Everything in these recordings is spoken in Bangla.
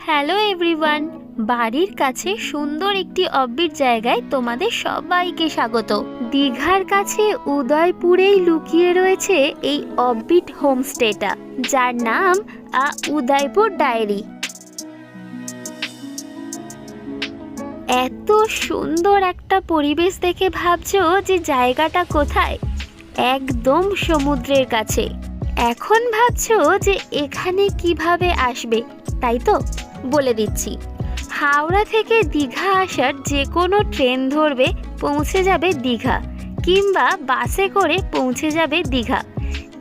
হ্যালো এভরিওয়ান বাড়ির কাছে সুন্দর একটি অব্বির জায়গায় তোমাদের সবাইকে স্বাগত। দীঘার কাছে উদয়পুরেই লুকিয়ে রয়েছে এই অব্বিট হোমস্টেটা যার নাম আ উদয়পুর ডায়েরি। এত সুন্দর একটা পরিবেশ দেখে ভাবছ যে জায়গাটা কোথায়? একদম সমুদ্রের কাছে। এখন ভাবছ যে এখানে কীভাবে আসবে, তাই তো? বলে দিচ্ছি। হাওড়া থেকে দীঘা আসার যে কোনো ট্রেন ধরবে পৌঁছে যাবে দীঘা কিংবা বাসে করে পৌঁছে যাবে দীঘা।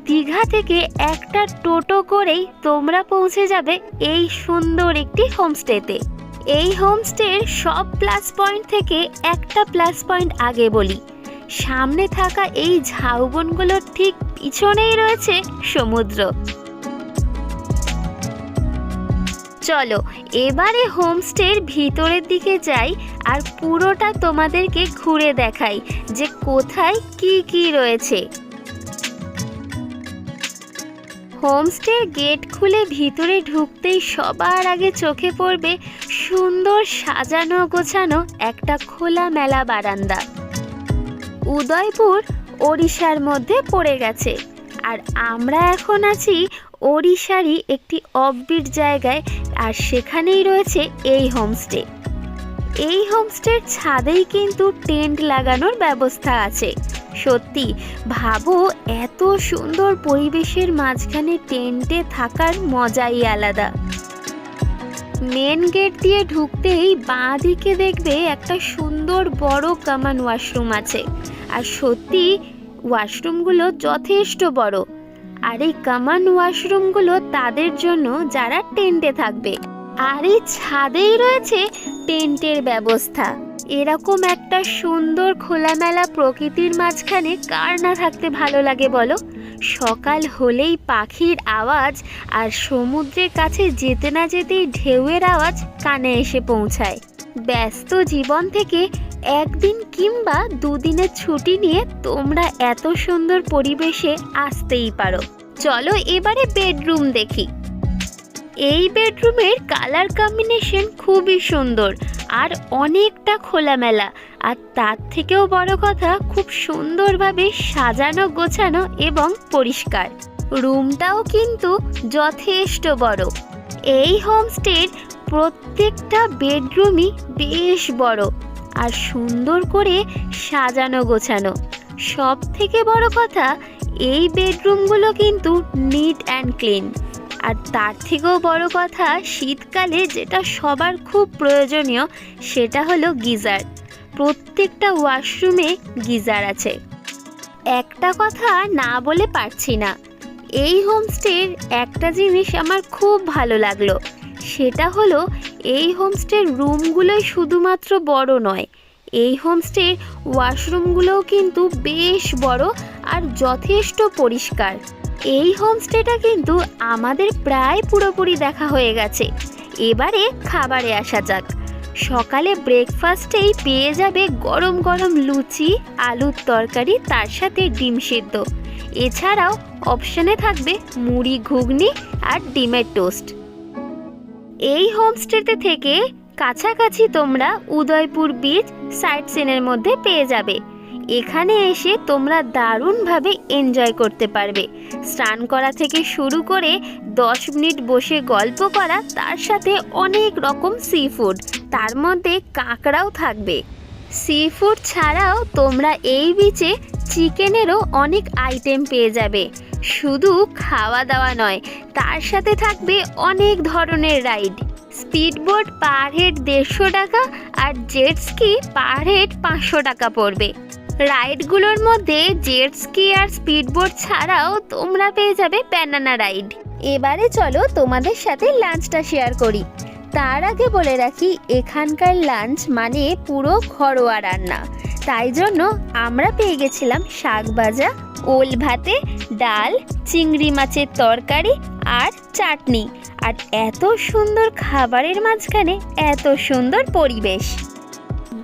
দীঘা থেকে একটা টোটো করেই তোমরা পৌঁছে যাবে এই সুন্দর একটি হোমস্টেতে। এই হোমস্টের সব প্লাস পয়েন্ট থেকে একটা প্লাস পয়েন্ট আগে বলি। সামনে থাকা এই ঝাউবনগুলোর ঠিক পিছনেই রয়েছে সমুদ্র। চলো, এবারে হোমস্টের ভিতরের দিকে যাই আর পুরোটা তোমাদেরকে ঘুরে দেখাই যে কোথায় কি কি রয়েছে। হোমস্টের গেট খুলে ভিতরে ঢুকতেই সবার আগে চোখে পড়বে সুন্দর সাজানো গোছানো একটা খোলা মেলা বারান্দা। উদয়পুর, ওড়িশার মধ্যে পড়ে গেছে। আর আমরা এখন আছি ওড়িশারই একটি অফবিট জায়গায় আর সেখানেই রয়েছে এই হোমস্টে এই হোমস্টের ছাদেই কিন্তু টেন্ট লাগানোর ব্যবস্থা আছে। সত্যি, ভাবো, এত সুন্দর পরিবেশের মাঝখানে টেন্টে থাকার মজাই আলাদা। মেন গেট দিয়ে ঢুকতেই বাঁ দিকে দেখবে একটা সুন্দর বড় কামান ওয়াশরুম আছে। আর সত্যি ওয়াশরুমগুলো যথেষ্ট বড়। আর এই কামান ওয়াশরুমগুলো তাদের জন্য যারা টেন্টে থাকবে। আর এই ছাদেই রয়েছে টেন্টের ব্যবস্থা। এরকম একটা সুন্দর খোলামেলা প্রকৃতির মাঝখানে কার না থাকতে ভালো লাগে বলো? সকাল হলেই পাখির আওয়াজ আর সমুদ্রের কাছে যেতে না যেতেই ঢেউয়ের আওয়াজ কানে এসে পৌঁছায়। ব্যস্ত জীবন থেকে একদিন কিংবা দুদিনের ছুটি নিয়ে তোমরা এত সুন্দর পরিবেশে আসতেই পারো। চলো এবারে বেডরুম দেখি। এই বেডরুমের কালার কম্বিনেশন খুবই সুন্দর আর অনেকটা খোলামেলা। আর তার থেকেও বড় কথা, খুব সুন্দরভাবে সাজানো, গোছানো এবং পরিষ্কার। রুমটাও কিন্তু যথেষ্ট বড়। এই হোমস্টের প্রত্যেকটা বেডরুমই বেশ বড়। আর সুন্দর করে সাজানো গোছানো। সব থেকে বড় কথা, এই বেডরুমগুলো কিন্তু নিট অ্যান্ড ক্লিন আর তার থেকেও বড় কথা, শীতকালে যেটা সবার খুব প্রয়োজনীয়, সেটা হলো গিজার। প্রত্যেকটা ওয়াশরুমে গিজার আছে। একটা কথা না বলে পারছি না। এই হোমস্টের একটা জিনিস আমার খুব ভালো লাগল, সেটা হলো এই হোমস্টের রুমগুলোই শুধুমাত্র বড় নয়, এই হোমস্টের ওয়াশরুমগুলোও কিন্তু বেশ বড় আর যথেষ্ট পরিষ্কার। এই হোমস্টেটা কিন্তু আমাদের প্রায় পুরোপুরি দেখা হয়ে গেছে। এবারে খাবারে আসা যাক। সকালে ব্রেকফাস্টেই পেয়ে যাবে গরম গরম লুচি, আলুর তরকারি, তার সাথে ডিম সিদ্ধ। এছাড়াও অপশানে থাকবে মুড়ি, ঘুগনি আর ডিমের টোস্ট। এই হোমস্টেতে থেকে কাছাকাছি তোমরা উদয়পুর বিচ সাইট সিনের মধ্যে পেয়ে যাবে। এখানে এসে তোমরা দারুণভাবে এনজয় করতে পারবে। স্নান করা থেকে শুরু করে দশ মিনিট বসে গল্প করা, তার সাথে অনেক রকম সি ফুড তার মধ্যে কাঁকড়াও থাকবে। সি ফুড ছাড়াও তোমরা এই বিচে চিকেনেরও অনেক আইটেম পেয়ে যাবে। শুধু খাওয়া দাওয়া নয়, তার সাথে থাকবে অনেক ধরনের রাইড। স্পিডবোট পার হেড দেড়শো টাকা আর জেট স্কি পার হেড পাঁচশো টাকা পড়বে। রাইডগুলোর মধ্যে জেট স্কি আর স্পিডবোট ছাড়াও তোমরা পেয়ে যাবে ব্যানানা রাইড। এবারে চলো তোমাদের সাথে লাঞ্চটা শেয়ার করি। তার আগে বলে রাখি, এখানকার লাঞ্চ মানে পুরো ঘরোয়া রান্না। তাই জন্য আমরা পেয়ে গেছিলাম শাক ভাজা, ওল ভাতে, ডাল, চিংড়ি মাছের তরকারি আর চাটনি। আর এত সুন্দর খাবারের মাঝখানে এত সুন্দর পরিবেশ।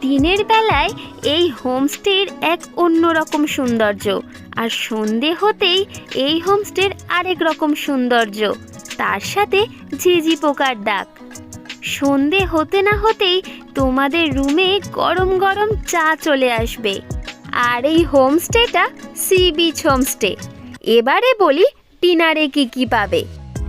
দিনের বেলায় এই হোমস্টের এক অন্যরকম সৌন্দর্য আর সন্ধে হতেই এই হোমস্টের আরেক রকম সৌন্দর্য। তার সাথে ঝিঝি পোকার ডাক। সন্ধে হতে না হতেই তোমাদের রুমে গরম গরম চা চলে আসবে। আর এই হোমস্টেটা সি বিচ হোমস্টে। এবারে বলি ডিনারে কি কি পাবে?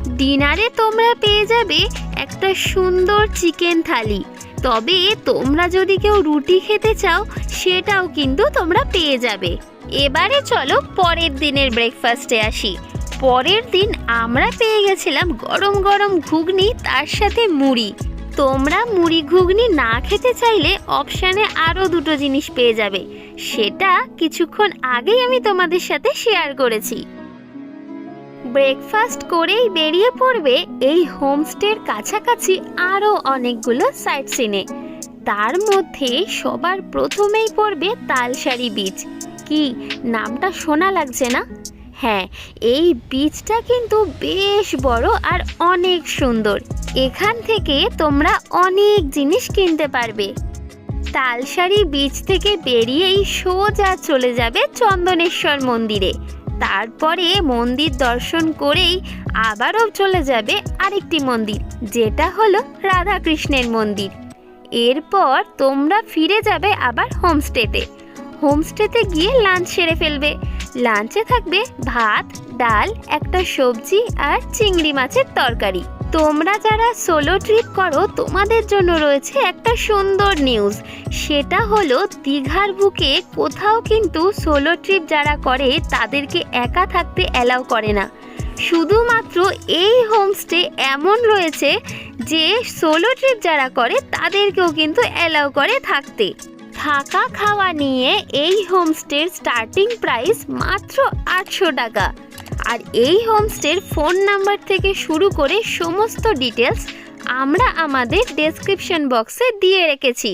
ডিনারে তোমরা পেয়ে যাবে একটা সুন্দর চিকেন থালি। তবে তোমরা যদি কেউ রুটি খেতে চাও, সেটাও কিন্তু তোমরা পেয়ে যাবে। এবারে চলো পরের দিনের ব্রেকফাস্টে আসি। পরের দিন আমরা পেয়ে গেছিলাম গরম গরম ঘুগনি, তার সাথে মুড়ি। তোমরা মুড়ি ঘুগনি না খেতে চাইলে অপশানে আরও দুটো জিনিস পেয়ে যাবে। সেটা কিছুক্ষণ আগেই আমি তোমাদের সাথে শেয়ার করেছি। ব্রেকফাস্ট করেই বেরিয়ে পড়বে এই হোমস্টের কাছাকাছি আরও অনেকগুলো সাইট সিনে। তার মধ্যে সবার প্রথমেই পড়বে তালসারি বিচ। কি, নামটা শোনা লাগছে না? হ্যাঁ এই বীজটা কিন্তু বেশ বড় আর অনেক সুন্দর। এখান থেকে তোমরা অনেক জিনিস কিনতে পারবে। তালসারি বীজ থেকে বেরিয়েই সোজা চলে যাবে চন্দনেশ্বর মন্দিরে। তারপরে মন্দির দর্শন করেই আবারও চলে যাবে আরেকটি মন্দির, যেটা হলো রাধাকৃষ্ণের মন্দির। এরপর তোমরা ফিরে যাবে আবার হোমস্টেতে। হোমস্টেতে গিয়ে লাঞ্চ সেরে ফেলবে। লাঞ্চে থাকবে ভাত, ডাল, একটা সবজি আর চিংড়ি মাছের তরকারি। তোমরা যারা সোলো ট্রিপ করো, তোমাদের জন্য রয়েছে একটা সুন্দর নিউজ। সেটা হলো, দীঘার বুকে কোথাও কিন্তু সোলো ট্রিপ যারা করে, তাদেরকে একা থাকতে অ্যালাউ করে না। শুধুমাত্র এই হোমস্টে এমন রয়েছে যে, সোলো ট্রিপ যারা করে, তাদেরকেও কিন্তু অ্যালাউ করে থাকতে। থাকা খাওয়া নিয়ে এই হোমস্টের স্টার্টিং প্রাইস মাত্র আটশো টাকা। আর এই হোমস্টের ফোন নাম্বার থেকে শুরু করে সমস্ত ডিটেলস আমরা আমাদের ডেসক্রিপশন বক্সে দিয়ে রেখেছি।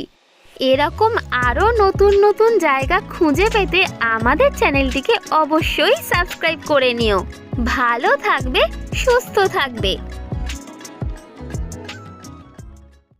এরকম আরও নতুন নতুন জায়গা খুঁজে পেতে আমাদের চ্যানেলটিকে অবশ্যই সাবস্ক্রাইব করে নিও। ভালো থাকবে, সুস্থ থাকবে।